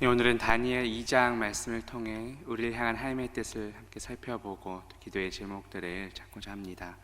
네, 오늘은 다니엘 2장 말씀을 통해 우리를 향한 하나님의 뜻을 함께 살펴보고 또 기도의 제목들을 찾고자 합니다.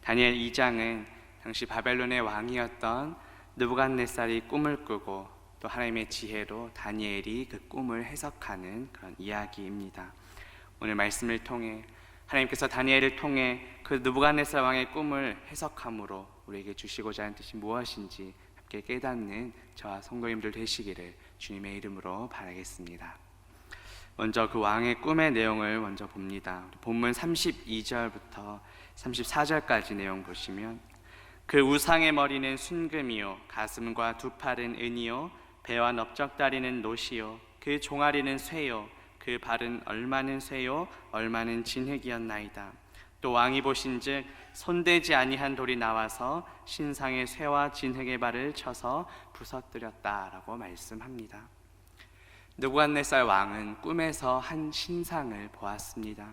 다니엘 2장은 당시 바벨론의 왕이었던 느부갓네살이 꿈을 꾸고 또 하나님의 지혜로 다니엘이 그 꿈을 해석하는 그런 이야기입니다. 오늘 말씀을 통해 하나님께서 다니엘을 통해 그 느부갓네살 왕의 꿈을 해석함으로 우리에게 주시고자 하는 뜻이 무엇인지 함께 깨닫는 저와 성도님들 되시기를 주님의 이름으로 바라겠습니다. 먼저 그 왕의 꿈의 내용을 먼저 봅니다. 본문 32절부터 34절까지 내용 보시면 그 우상의 머리는 순금이요 가슴과 두 팔은 은이요 배와 넓적다리는 노시요 그 종아리는 쇠요 그 발은 얼마는 쇠요 얼마는 진흙이었나이다. 또 왕이 보신즉 손대지 아니한 돌이 나와서 신상의 쇠와 진흙의 발을 쳐서 부서뜨렸다라고 말씀합니다. 느부갓네살 왕은 꿈에서 한 신상을 보았습니다.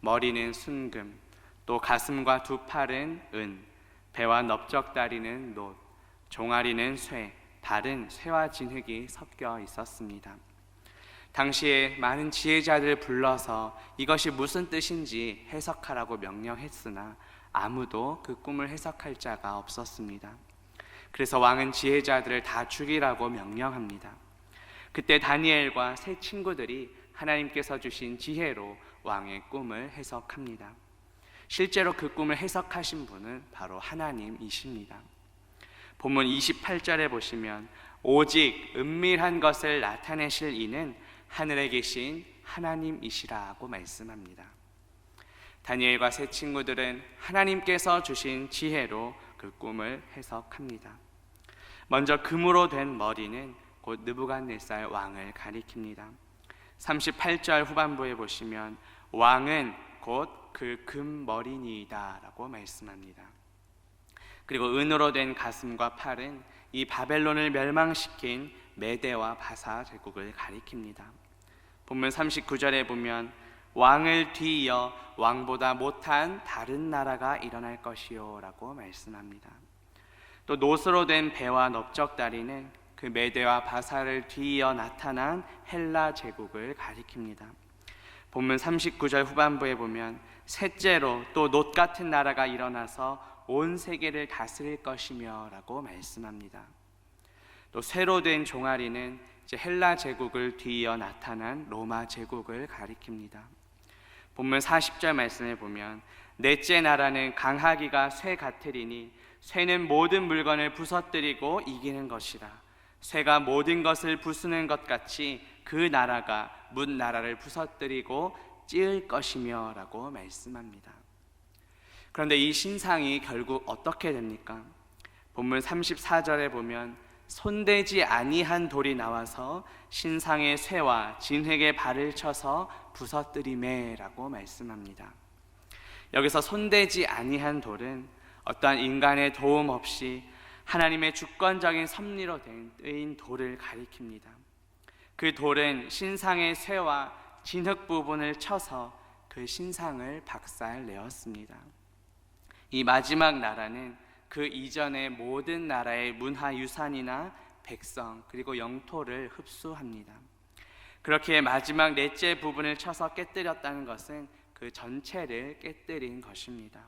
머리는 순금, 또 가슴과 두 팔은 은, 배와 넓적다리는 놋, 종아리는 쇠, 발은 쇠와 진흙이 섞여 있었습니다. 당시에 많은 지혜자들을 불러서 이것이 무슨 뜻인지 해석하라고 명령했으나 아무도 그 꿈을 해석할 자가 없었습니다. 그래서 왕은 지혜자들을 다 죽이라고 명령합니다. 그때 다니엘과 세 친구들이 하나님께서 주신 지혜로 왕의 꿈을 해석합니다. 실제로 그 꿈을 해석하신 분은 바로 하나님이십니다. 본문 28절에 보시면 오직 은밀한 것을 나타내실 이는 하늘에 계신 하나님이시라고 말씀합니다. 다니엘과 세 친구들은 하나님께서 주신 지혜로 그 꿈을 해석합니다. 먼저 금으로 된 머리는 곧 느부갓네살 왕을 가리킵니다. 38절 후반부에 보시면 왕은 곧 그 금머리니이다라고 말씀합니다. 그리고 은으로 된 가슴과 팔은 이 바벨론을 멸망시킨 메대와 바사 제국을 가리킵니다. 본문 39절에 보면 왕을 뒤이어 왕보다 못한 다른 나라가 일어날 것이요라고 말씀합니다. 또 노스로 된 배와 넓적다리는 그 메대와 바사를 뒤이어 나타난 헬라 제국을 가리킵니다. 본문 39절 후반부에 보면 셋째로 또 놋 같은 나라가 일어나서 온 세계를 다스릴 것이며라고 말씀합니다. 또 쇠로 된 종아리는 이제 헬라 제국을 뒤이어 나타난 로마 제국을 가리킵니다. 본문 40절 말씀을 보면 넷째 나라는 강하기가 쇠 같으리니 쇠는 모든 물건을 부서뜨리고 이기는 것이라 쇠가 모든 것을 부수는 것 같이 그 나라가 문 나라를 부서뜨리고 찌을 것이며라고 말씀합니다. 그런데 이 신상이 결국 어떻게 됩니까? 본문 34절에 보면 손대지 아니한 돌이 나와서 신상의 쇠와 진흙의 발을 쳐서 부서뜨리매라고 말씀합니다. 여기서 손대지 아니한 돌은 어떠한 인간의 도움 없이 하나님의 주권적인 섭리로 된 돌을 가리킵니다. 그 돌은 신상의 쇠와 진흙 부분을 쳐서 그 신상을 박살 내었습니다. 이 마지막 나라는 그 이전의 모든 나라의 문화 유산이나 백성 그리고 영토를 흡수합니다. 그렇게 마지막 넷째 부분을 쳐서 깨뜨렸다는 것은 그 전체를 깨뜨린 것입니다.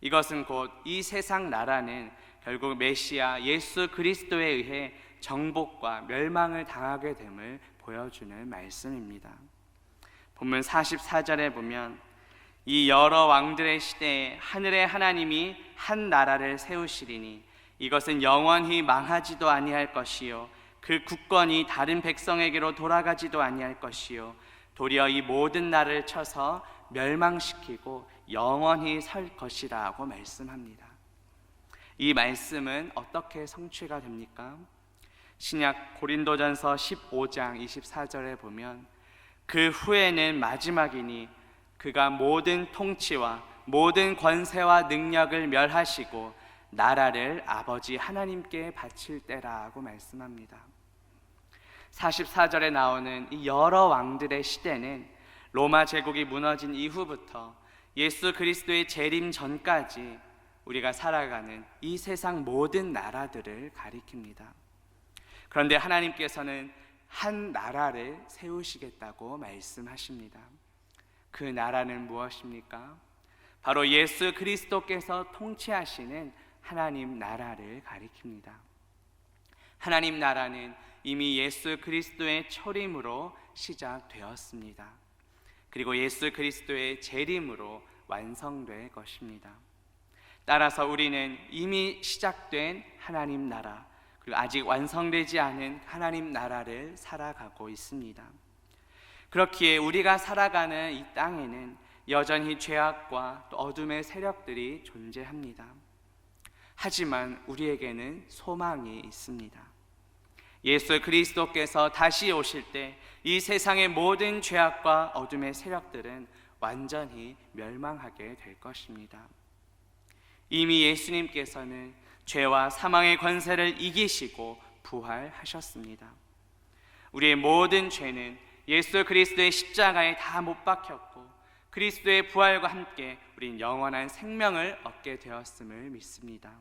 이것은 곧 이 세상 나라는 결국 메시아 예수 그리스도에 의해 정복과 멸망을 당하게 됨을 보여주는 말씀입니다. 본문 44절에 보면 이 여러 왕들의 시대에 하늘의 하나님이 한 나라를 세우시리니 이것은 영원히 망하지도 아니할 것이요 그 국권이 다른 백성에게로 돌아가지도 아니할 것이요 도리어 이 모든 나라를 쳐서 멸망시키고 영원히 설 것이라고 말씀합니다. 이 말씀은 어떻게 성취가 됩니까? 신약 고린도전서 15장 24절에 보면 그 후에는 마지막이니 그가 모든 통치와 모든 권세와 능력을 멸하시고 나라를 아버지 하나님께 바칠 때라고 말씀합니다. 44절에 나오는 이 여러 왕들의 시대는 로마 제국이 무너진 이후부터 예수 그리스도의 재림 전까지 우리가 살아가는 이 세상 모든 나라들을 가리킵니다. 그런데 하나님께서는 한 나라를 세우시겠다고 말씀하십니다. 그 나라는 무엇입니까? 바로 예수 그리스도께서 통치하시는 하나님 나라를 가리킵니다. 하나님 나라는 이미 예수 그리스도의 초림으로 시작되었습니다. 그리고 예수 그리스도의 재림으로 완성될 것입니다. 따라서 우리는 이미 시작된 하나님 나라, 그리고 아직 완성되지 않은 하나님 나라를 살아가고 있습니다. 그렇기에 우리가 살아가는 이 땅에는 여전히 죄악과 또 어둠의 세력들이 존재합니다. 하지만 우리에게는 소망이 있습니다. 예수 그리스도께서 다시 오실 때 이 세상의 모든 죄악과 어둠의 세력들은 완전히 멸망하게 될 것입니다. 이미 예수님께서는 죄와 사망의 권세를 이기시고 부활하셨습니다. 우리의 모든 죄는 예수 그리스도의 십자가에 다 못 박혔고 그리스도의 부활과 함께 우린 영원한 생명을 얻게 되었음을 믿습니다.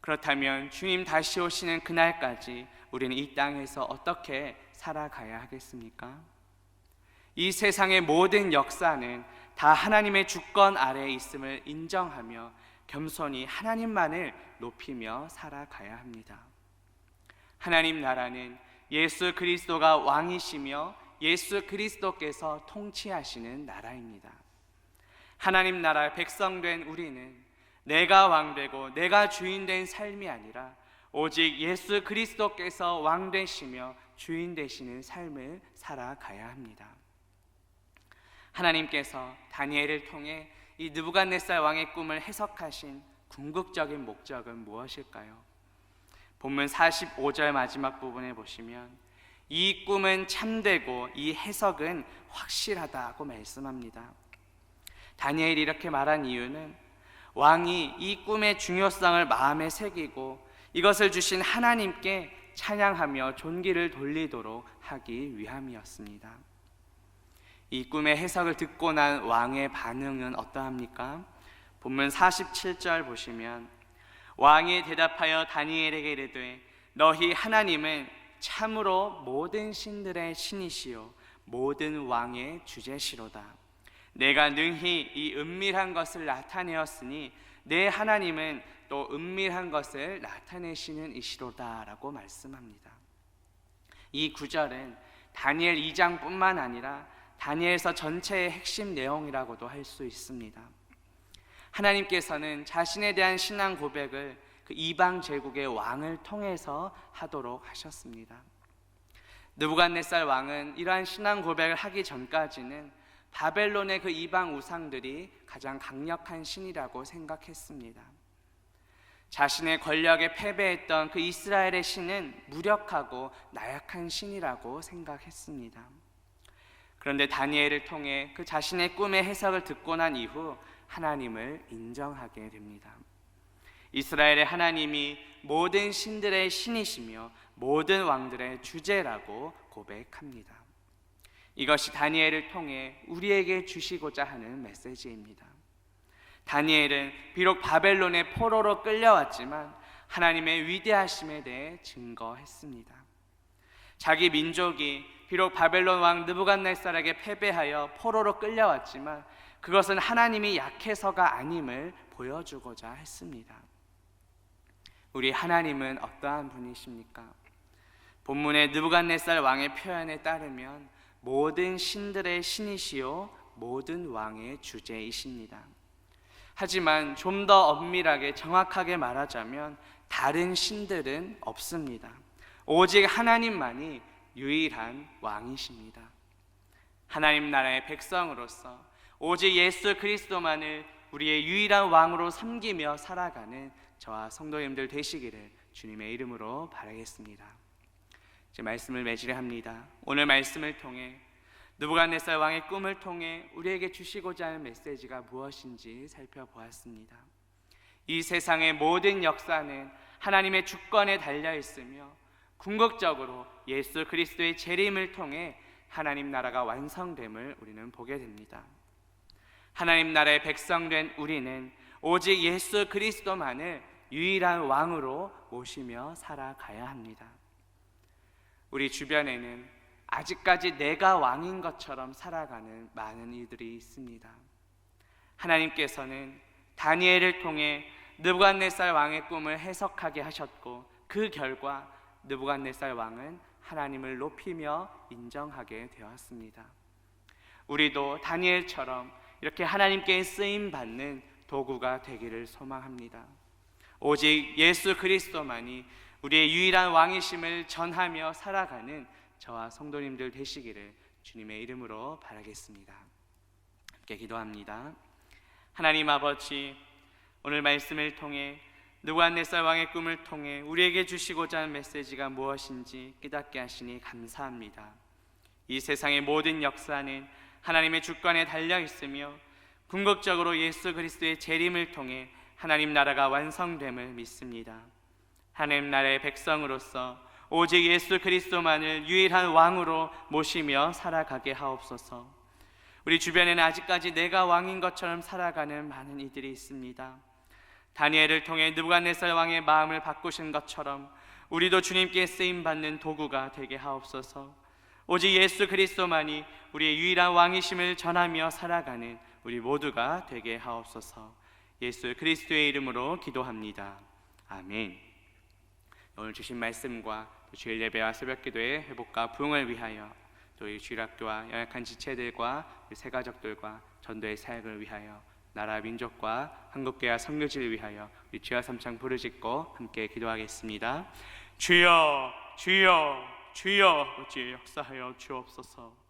그렇다면 주님 다시 오시는 그날까지 우리는 이 땅에서 어떻게 살아가야 하겠습니까? 이 세상의 모든 역사는 다 하나님의 주권 아래에 있음을 인정하며 겸손히 하나님만을 높이며 살아가야 합니다. 하나님 나라는 예수 그리스도가 왕이시며 예수 그리스도께서 통치하시는 나라입니다. 하나님 나라의 백성된 우리는 내가 왕되고 내가 주인된 삶이 아니라 오직 예수 그리스도께서 왕되시며 주인 되시는 삶을 살아가야 합니다. 하나님께서 다니엘을 통해 이 느부갓네살 왕의 꿈을 해석하신 궁극적인 목적은 무엇일까요? 본문 45절 마지막 부분에 보시면 이 꿈은 참되고 이 해석은 확실하다고 말씀합니다. 다니엘이 이렇게 말한 이유는 왕이 이 꿈의 중요성을 마음에 새기고 이것을 주신 하나님께 찬양하며 존귀를 돌리도록 하기 위함이었습니다. 이 꿈의 해석을 듣고 난 왕의 반응은 어떠합니까? 본문 47절 보시면 왕이 대답하여 다니엘에게 이르되 너희 하나님은 참으로 모든 신들의 신이시요 모든 왕의 주제시로다. 내가 능히 이 은밀한 것을 나타내었으니 내 하나님은 또 은밀한 것을 나타내시는 이시로다라고 말씀합니다. 이 구절은 다니엘 2장뿐만 아니라 다니엘서 전체의 핵심 내용이라고도 할 수 있습니다. 하나님께서는 자신에 대한 신앙 고백을 그 이방 제국의 왕을 통해서 하도록 하셨습니다. 느부갓네살 왕은 이러한 신앙 고백을 하기 전까지는 바벨론의 그 이방 우상들이 가장 강력한 신이라고 생각했습니다. 자신의 권력에 패배했던 그 이스라엘의 신은 무력하고 나약한 신이라고 생각했습니다. 그런데 다니엘을 통해 그 자신의 꿈의 해석을 듣고 난 이후 하나님을 인정하게 됩니다. 이스라엘의 하나님이 모든 신들의 신이시며 모든 왕들의 주제라고 고백합니다. 이것이 다니엘을 통해 우리에게 주시고자 하는 메시지입니다. 다니엘은 비록 바벨론의 포로로 끌려왔지만 하나님의 위대하심에 대해 증거했습니다. 자기 민족이 비록 바벨론 왕 느부갓네살에게 패배하여 포로로 끌려왔지만 그것은 하나님이 약해서가 아님을 보여주고자 했습니다. 우리 하나님은 어떠한 분이십니까? 본문의 느부갓네살 왕의 표현에 따르면 모든 신들의 신이시요 모든 왕의 주제이십니다. 하지만 좀 더 엄밀하게 정확하게 말하자면 다른 신들은 없습니다. 오직 하나님만이 유일한 왕이십니다. 하나님 나라의 백성으로서 오직 예수 그리스도만을 우리의 유일한 왕으로 섬기며 살아가는 저와 성도님들 되시기를 주님의 이름으로 바라겠습니다. 제 말씀을 맺으려 합니다. 오늘 말씀을 통해 느부갓네살 왕의 꿈을 통해 우리에게 주시고자 하는 메시지가 무엇인지 살펴보았습니다. 이 세상의 모든 역사는 하나님의 주권에 달려 있으며 궁극적으로 예수 그리스도의 재림을 통해 하나님 나라가 완성됨을 우리는 보게 됩니다. 하나님 나라의 백성 된 우리는 오직 예수 그리스도만을 유일한 왕으로 모시며 살아가야 합니다. 우리 주변에는 아직까지 내가 왕인 것처럼 살아가는 많은 이들이 있습니다. 하나님께서는 다니엘을 통해 느부갓네살 왕의 꿈을 해석하게 하셨고 그 결과 느부갓네살 왕은 하나님을 높이며 인정하게 되었습니다. 우리도 다니엘처럼 이렇게 하나님께 쓰임 받는 도구가 되기를 소망합니다. 오직 예수 그리스도만이 우리의 유일한 왕이심을 전하며 살아가는 저와 성도님들 되시기를 주님의 이름으로 바라겠습니다. 함께 기도합니다. 하나님 아버지 오늘 말씀을 통해 느부갓네살 왕의 꿈을 통해 우리에게 주시고자 하는 메시지가 무엇인지 깨닫게 하시니 감사합니다. 이 세상의 모든 역사는 하나님의 주권에 달려 있으며 궁극적으로 예수 그리스도의 재림을 통해 하나님 나라가 완성됨을 믿습니다. 하나님 나라의 백성으로서 오직 예수 그리스도만을 유일한 왕으로 모시며 살아가게 하옵소서. 우리 주변에는 아직까지 내가 왕인 것처럼 살아가는 많은 이들이 있습니다. 다니엘을 통해 느부갓네살 왕의 마음을 바꾸신 것처럼 우리도 주님께 쓰임 받는 도구가 되게 하옵소서. 오직 예수 그리스도만이 우리의 유일한 왕이심을 전하며 살아가는 우리 모두가 되게 하옵소서. 예수 그리스도의 이름으로 기도합니다. 아멘. 오늘 주신 말씀과 또 주일 예배와 새벽 기도의 회복과 부흥을 위하여 또 이 주일학교와 연약한 지체들과 새 가족들과 전도의 사역을 위하여 나라 민족과 한국교와 성교지를 위하여 우리 주여 삼창 부르짖고 함께 기도하겠습니다. 주여 주여 주여 어찌 역사하여 주옵소서.